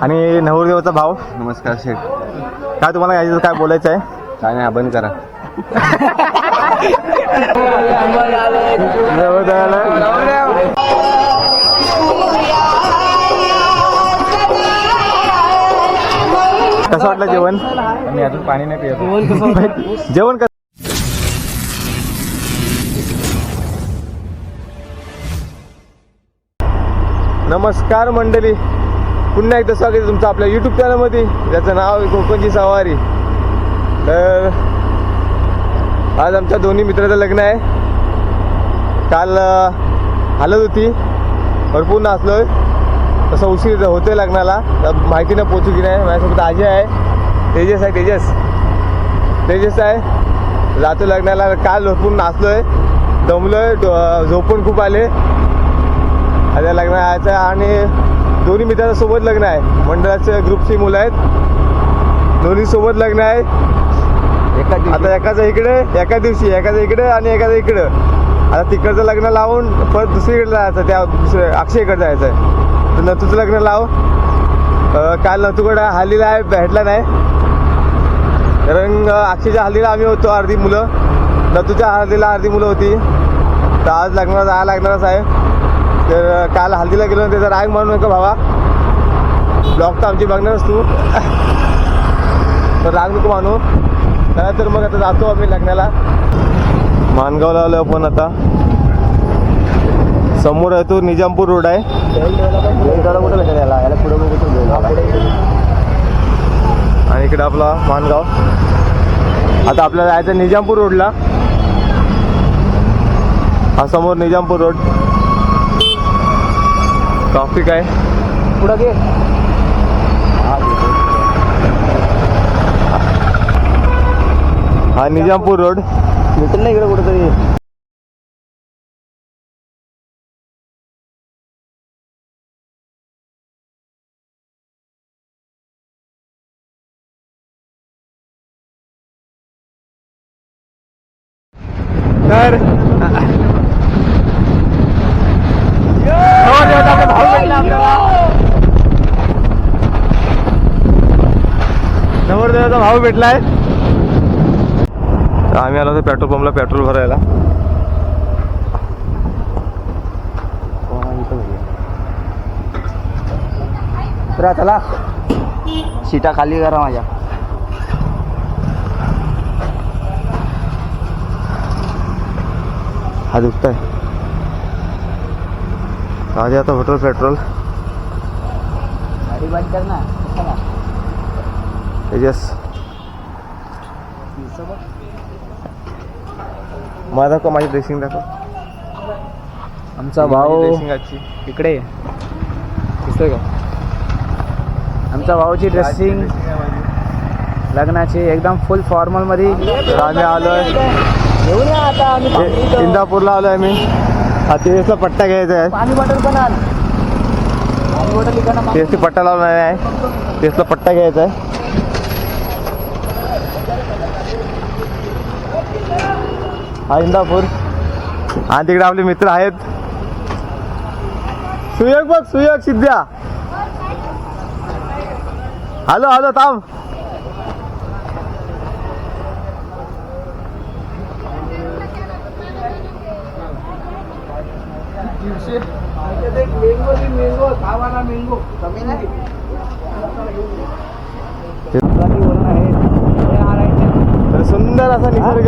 आणि नवरदेवाचा भाव नमस्कार शेठ. काय तुम्हाला काय बोलायचं आहे? काय नाही बंद करा. कसं वाटलं जेवण? मी अजून पाणी नाही पित जेवण कसं? नमस्कार मंडळी. पुन्हा एकदा स्वागत आहे तुमचं आपल्या युट्यूब चॅनलमध्ये ज्याचं नाव आहे कोकणची सवारी. तर आज आमच्या दोन्ही मित्राचं लग्न आहे. काल हलत हालत होती. भरपूर नाचलोय. तसं उशीर होतोय लग्नाला. तर माहिती नाही पोचू की नाही. माझ्यासोबत आजी आहे. तेजस आहे तेजस. तेजस आहे. जातो लग्नाला. काल भरपूर नाचलोय. दमलोय. डो- झोपून खूप आले. आता लग्न यायचं आणि दोन्ही मित्रांच्या सोबत लग्न आहे. मंडळाचे ग्रुपची मुलं आहेत. दोन्ही सोबत लग्न आहे. एका आता एकाचं इकडे एका दिवशी एकाचं इकडे आणि एकाचं इकडं. आता तिकडचं लग्न लावून परत दुसरीकडे जायचं त्या दुसऱ्या अक्षयकडे जायचं आहे. तर नतूचं लग्न लाव. काल नतूकडे हल्लीला आहे भेटला नाही. कारण अक्षयच्या हल्दीला आम्ही होतो अर्धी मुलं. नतूच्या हल्दीला अर्धी मुलं होती. तर आज लग्नाला जायला लागणारच आहे. तर काल हल्दीला गेलो त्याचा राग मानू नका भावा. ब्लॉग तर आमची बघणारच तू. तर राग नको मानू. चला तर मग आता जातो आम्ही लग्नाला. मानगावला आलो आपण आता. समोर आहे तो निजामपूर रोड आहे. आणि इकडे आपला मानगाव. आता आपल्याला जायचं निजामपूर रोडला. हा समोर निजामपूर रोड. ट्रॉफिक आहे पुढं घे हा निजामपूर रोड। भेटेल ना इकडे कुठेतरी तर नवरदेवाचा भाव भेटलाय. आम्ही आलो होतो पेट्रोल पंपला पेट्रोल भरायला. चला. सीटा खाली करा माझ्या. हा दुखताय. आधी आता पेट्रोल पेट्रोल गाडी बंद कर ना. माझा दाखव माझी ड्रेसिंग दाखव. आमचा भाऊ ड्रेसिंग आजची. इकडे दिसतोय का? आमचा भाऊची ड्रेसिंग लग्नाची एकदम फुल फॉर्मलमध्ये तर आम्ही आम्ही इ- इंदापूरला आलोय आम्ही. हा तेजसला पट्टा घ्यायचा आहे. पाणी बॉटल पण तेजसची पट्टा लावला आहे. तेजसला पट्टा घ्यायचा आहे. हा इंदापूर. आणि तिकडे आपले मित्र आहेत. सुयोग बघ सुयोग सिद्ध्या हॅलो हॅलो थांब. मेंगो सुंदर असा निसर्ग.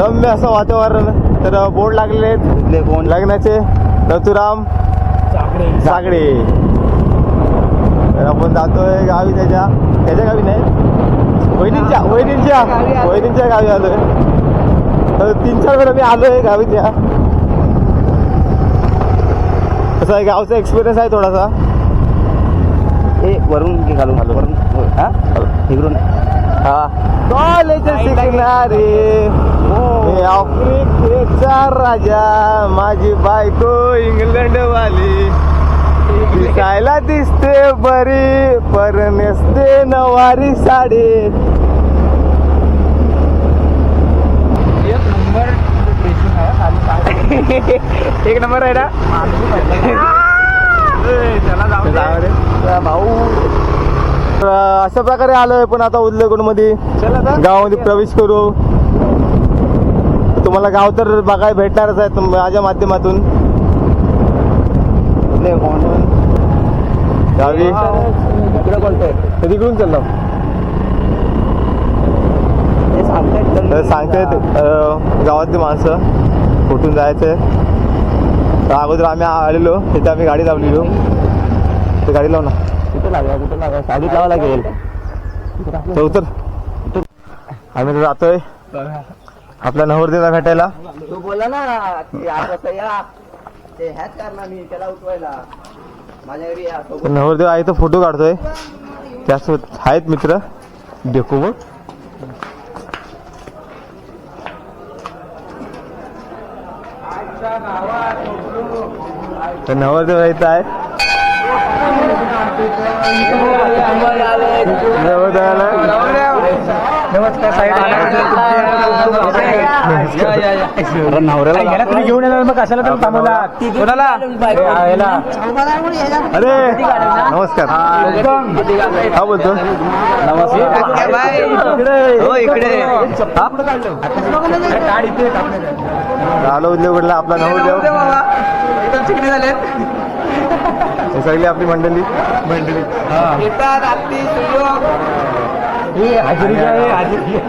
रम्य असं वातावरण. तर बोर्ड लागलेले आहेत. कोण? लग्नाचे. रतुराम सागडे तर आपण जातोय गावी त्याच्या. त्याच्या गावी नाही. वहिनींच्या वहिनींच्या वहिनींच्या गावी आलोय. तर तीन चार वेळा मी आलोय गावी त्या तसा आहे गावचा एक्सपिरियन्स आहे थोडासा. ए वरून घालून घालून वरून? हा? इकडून. कॉलेज शिकणारे मी आफ्रिकेचा राजा माझी बायको इंग्लंड वाली दिसायला दिसते बरी पर नेसते नवारी साडी एक नंबर आहे ना? त्याला अशा प्रकारे आलोय पण आता उदलगडमध्ये गावामध्ये प्रवेश करू. तुम्हाला गाव तर बघायला भेटणारच आहे माझ्या माध्यमातून. गावी? तिकडून चाललो ते सांगतायत गावातली माणसं कुठून जायचंय. तर अगोदर आम्ही आलेलो तिथे आम्ही गाडी लावलेलो. ते गाडी लाव ना. कुठे लावा कुठे लावा साडीत लावा लागेल. तर उतर. आम्ही तर जातोय. आपल्या नवरदेला भेटायला. तू बोला ना की आठ वाजता या. ते ह्याच करणार मी त्याला उठवायला. माझ्या घरी या. तर नवरदेव आहे तर फोटो काढतोय. त्यासोबत आहेत मित्र. देखो मग तर नवरदेव इथं आहे. आला नवरदेवाला नवऱ्याला तुम्ही घेऊन येणार मग कशाला तुम्ही थांबवला कोणाला? याला. अरे नमस्कार. हा बोलतो. हो इकडे अरे काढ इथे टाकून आलो आपला नवरदेव हे सगळी आपली मंडळी. मंडळी हे हजेरी घ्या, हे हजेरी घ्या.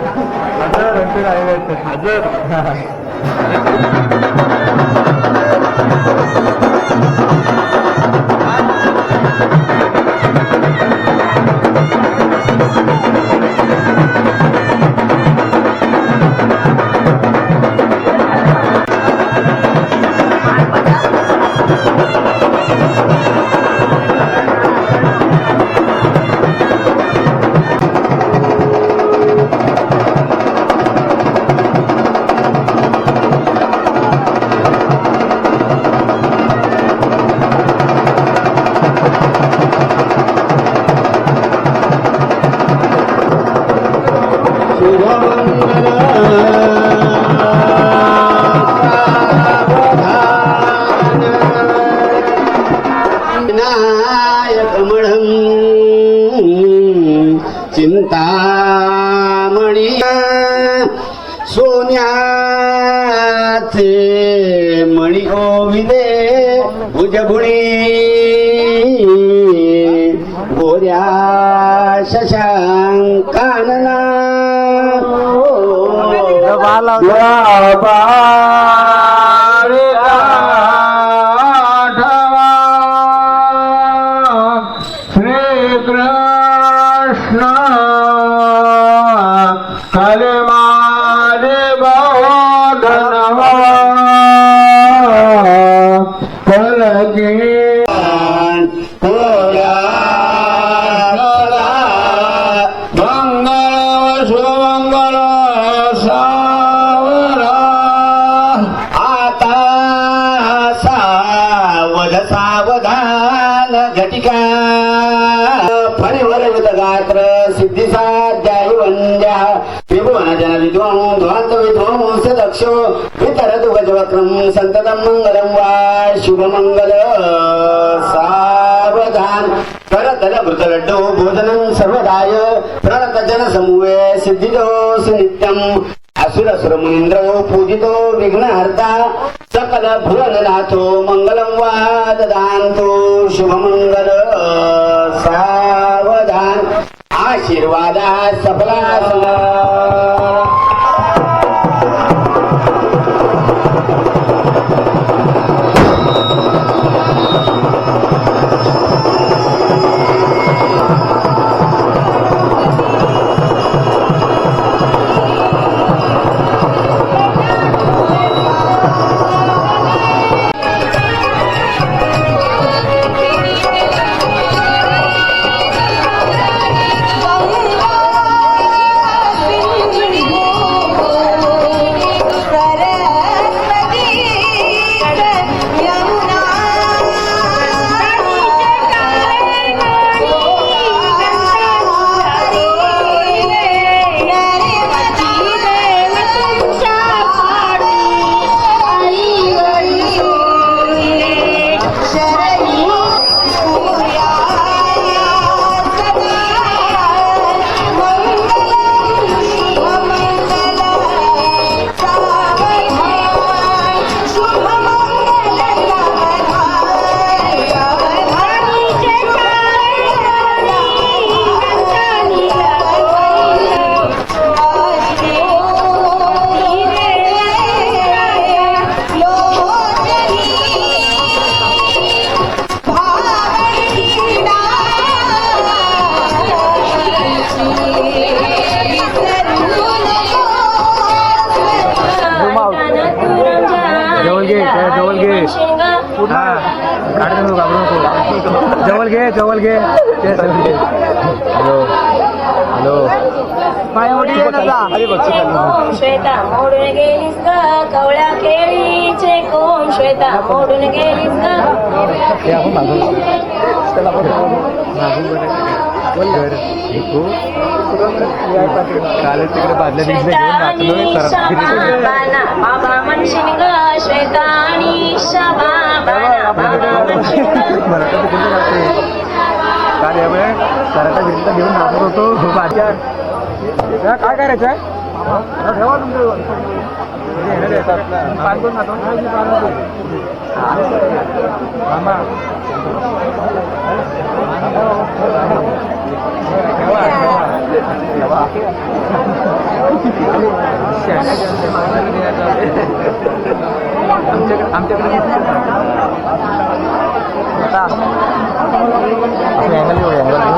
विनायकमणं चिंतामणी सोन्याचे मणी ओविले भुजभुणी गोऱ्या शशांकानना আলাদা विध्वंस दक्षो वितरतु गजवक्रम संततम मंगलम वा शुभमंगल सावधान करतल मृतलड्डो भोजनं सर्वदाय। प्रणत जन समूहे सिद्धिदोष सुनित्यम असुर मुनींद्रो पूजितो विघ्नहर्ता। सकल भुवननाथो मंगलम वा ददान्तु शुभमंगल सावधान आशीर्वादा सफला जवळ घे ते जवळ घे. हॅलो हॅलो अरे बघ कोण श्वेता मोडून गेलीस ग कवळ्या केळीचे कोण श्वेता मोडून गेलीस ग ते आपण मागून त्याला आपण मागून बरं. हे खूप कालच तिकडे बादल्या बिजल्या घेऊन नाचलोय श्वेता करत बाबा बाबा म्हणशील ग श्वेता आणि बाबा बाबा म्हणशील कराटा बिरटा घेऊन नाचत होतो बाजार काय करायचं आहे ठेवा मामा आमच्याकडे आमच्याकडे पंकज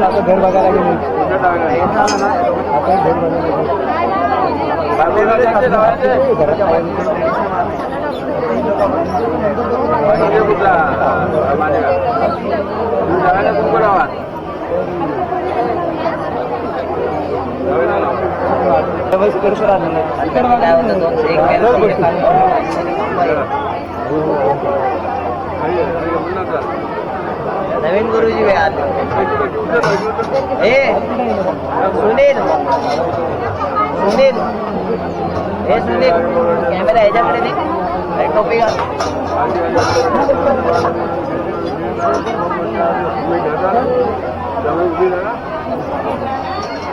आता घर बघायला गेले आता घर बघायला गेले. घराच्या बाहेर बस करतो नवीन गुरुजी वे आले. ए सुनील. सुनील. ए सुनील. कॅमेरा ह्याच्याकडे दे. टोपी घाल दाखव ना आता बोल हा बघ काय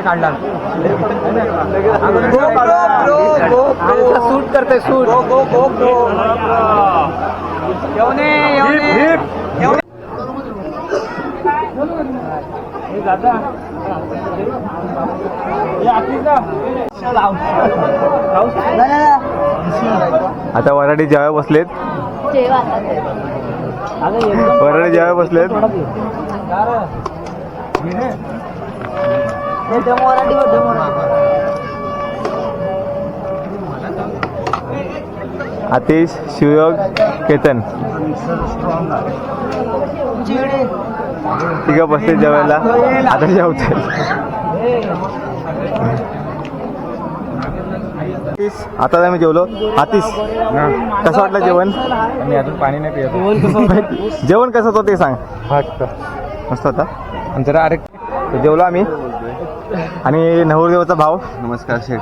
काढला सूट करते सूट आता वराडी जेव्हा बसलेत. वराडी जेव्हा बसले आतिश शिवयोग केतन. तिघं बसले जेवायला आता जेवते आतिश आता आम्ही जेवलो. आतिश कसं वाटलं जेवण? मी अजून पाणी नाही पित जेवण कसं होतं? ते सांग. मस्त. होता? आणि जरा अरे जेवलो आम्ही. आणि नवरदेवाचा भाव नमस्कार शेठ.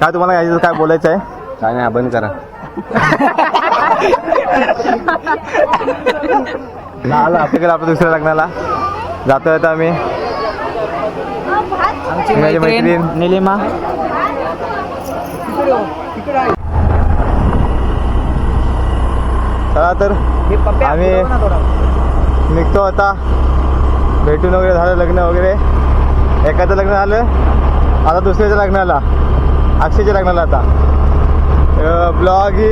काय तुम्हाला याच्यात काय बोलायचं आहे? काय नाही बंद करा. आपल्याकडे आपल्या दुसऱ्या लग्नाला. जातो आता आम्ही. माझी मैत्रीण. निलिमा. चला तर आम्ही निघतो आता. भेटून वगैरे झालं लग्न वगैरे. एकाचं लग्न झालं आता दुसऱ्याच्या लग्नाला. अक्षयच्या लग्नाला आता. ब्लॉग ही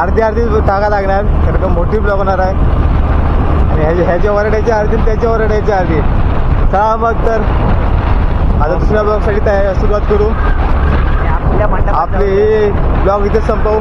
अर्धी अर्धी टाका लागणार कारण का मोठी ब्लॉग होणार आहे. आणि ह्याच्या ह्याच्या वरडायची अर्धी त्याच्या वरडायची अर्धी. चला मग तर. आता दुसऱ्या ब्लॉगसाठी तयार सुरुवात करू. आपले ब्लॉग इथे संपवू.